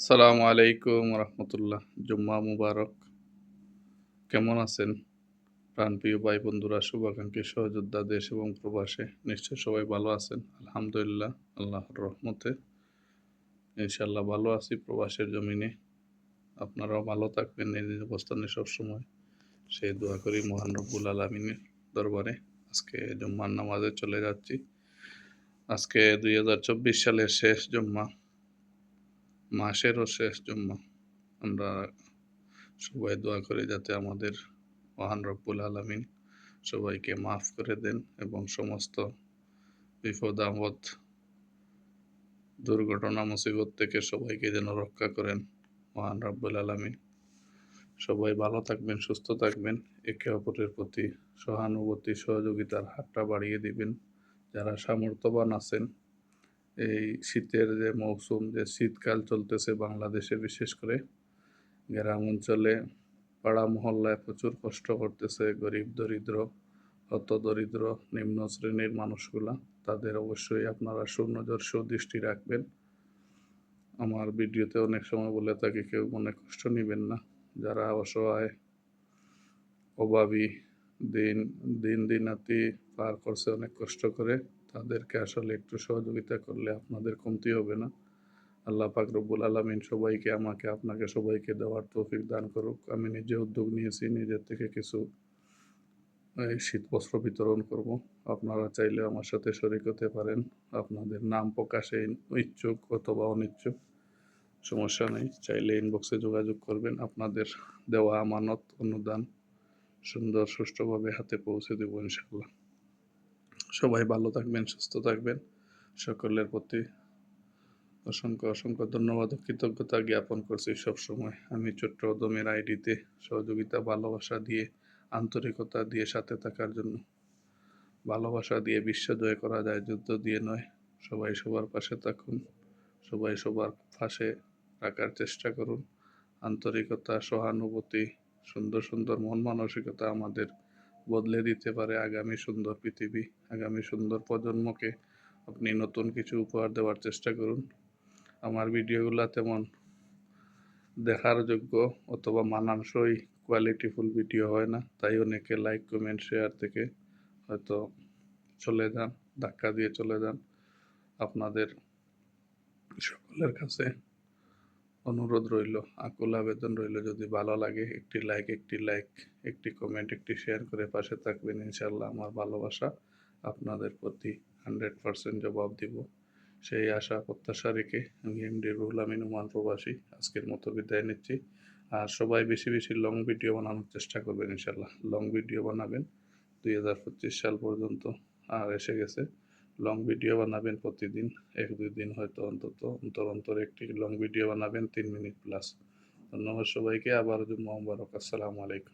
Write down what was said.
সালামু আলাইকুম রহমতুল্লাহ। জুম্মা মুবারক। কেমন আছেন? প্রাণপ্রিয় ভাই বন্ধুরা, শুভাকাঙ্ক্ষী সহযোদ্ধা দেশ এবং প্রবাসে নিশ্চয় সবাই ভালো আছেন। আলহামদুলিল্লাহ, আল্লাহর রহমতে। ইনশাল্লাহ ভালো আছি প্রবাসের জমিনে। আপনারাও ভালো থাকবেন নিজ অবস্থানে সবসময়। সেই দোয়া করি মহান রব্বুল আলমিনের দরবারে। আজকে জুম্মার নামাজে চলে যাচ্ছি। আজকে দুই হাজার চব্বিশ সালের শেষ জুম্মা। মাসেরও শেষ জুম্মা। আমরা সবাই দোয়া করি যাতে আমাদের মহান রব্বুল আলমিন সবাইকে মাফ করে দেন এবং সমস্ত বিপদ আপদ, দুর্ঘটনা, মুসিবত থেকে সবাইকে যেন রক্ষা করেন মহান রব্বুল আলমিন। সবাই ভালো থাকবেন, সুস্থ থাকবেন। একে অপরের প্রতি সহানুভূতি, সহযোগিতার হাতটা বাড়িয়ে দিবেন। যারা সামর্থ্যবান আছেন এই শীতের যে মৌসুম, যে শীতকাল চলতেছে বাংলাদেশে বিশেষ করে, গ্রাম অঞ্চলে পাড়া মহল্লায় প্রচুর কষ্ট করতেছে গরিব, দরিদ্র হত দরিদ্র নিম্ন শ্রেণির মানুষগুলা। তাদের অবশ্যই আপনারা সুনজর, সুদৃষ্টি রাখবেন। আমার ভিডিওতে অনেক সময় বলে থাকি, কেউ মনে কষ্ট নেবেন না। যারা অসহায়, অভাবী, দিন দিন দিনাতি পার করছে, অনেক কষ্ট করে তাদেরকে আসলে একটু সহযোগিতা করলে আপনাদের কমতি হবে না। আল্লাহ পাক রব্বুল আলমিন সবাইকে আমাকে, আপনাকে সবাইকে দেওয়ার তৌফিক দান করুক। আমি নিজে উদ্যোগ নিয়েছি, নিজের থেকে কিছু শীত বস্ত্র বিতরণ করব। আপনারা চাইলে আমার সাথে শরিক হতে পারেন। আপনাদের নাম প্রকাশে ইচ্ছুক অথবা অনিচ্ছুক, সমস্যা নেই। চাইলে ইনবক্সে যোগাযোগ করবেন। আপনাদের দেওয়া আমানত, অনুদান সুন্দর সুষ্ঠুভাবে হাতে পৌঁছে দেবো ইনশাল্লাহ সবাই ভালো থাকবেন, সুস্থ থাকবেন। সকলের প্রতি অসংখ্য অসংখ্য ধন্যবাদ কৃতজ্ঞতা জ্ঞাপন করছি সবসময়। আমি ছোট্ট দমের আইডিতে সহযোগিতা, ভালোবাসা দিয়ে, আন্তরিকতা দিয়ে সাথে থাকার জন্য। ভালোবাসা দিয়ে বিশ্ব জয় করা যায়, যুদ্ধ দিয়ে নয়। সবাই সবার পাশে থাকুন, সবাই সবার পাশে রাখার চেষ্টা করুন। আন্তরিকতা, সহানুভূতি, সুন্দর সুন্দর মন মানসিকতা আমাদের বদলে দিতে পারে আগামী সুন্দর পৃথিবী, আগামী সুন্দর প্রজন্মকে। আপনি নতুন কিছু উপহার দেওয়ার চেষ্টা করুন। আমার ভিডিওগুলো তেমন দেখার যোগ্য অথবা মানানসই কোয়ালিটিফুল ভিডিও হয় না, তাই অনেকে লাইক কমেন্ট শেয়ার থেকে হয়তো চলে যান, ধাক্কা দিয়ে চলে যান। আপনাদের সকলের কাছে অনুরোধ রইল, আকুল আবেদন রইল, যদি ভালো লাগে একটি লাইক একটি লাইক একটি কমেন্ট একটি শেয়ার করে পাশে থাকবেন ইনশাল্লাহ আমার ভালোবাসা আপনাদের প্রতি হান্ড্রেড পারসেন্ট জবাব দিব। সেই আশা, প্রত্যাশা রেখে আমি এমডি রুহুল আমিন উমান প্রবাসী, আজকের মতো বিদায় নিচ্ছি। আর সবাই বেশি বেশি লং ভিডিও বানানোর চেষ্টা করবেন ইনশাল্লাহ লং ভিডিও বানাবেন দুই হাজার পঁচিশ সাল পর্যন্ত, আর এসে গেছে। লং ভিডিও বানাবেন প্রতিদিন, এক দুই দিন হয়তো অন্তত, অন্তর অন্তর একটি লং ভিডিও বানাবেন, তিন মিনিট প্লাস ধন্যবাদ সবাইকে আবার জুম্মা মুবারক, আসসালামু আলাইকুম।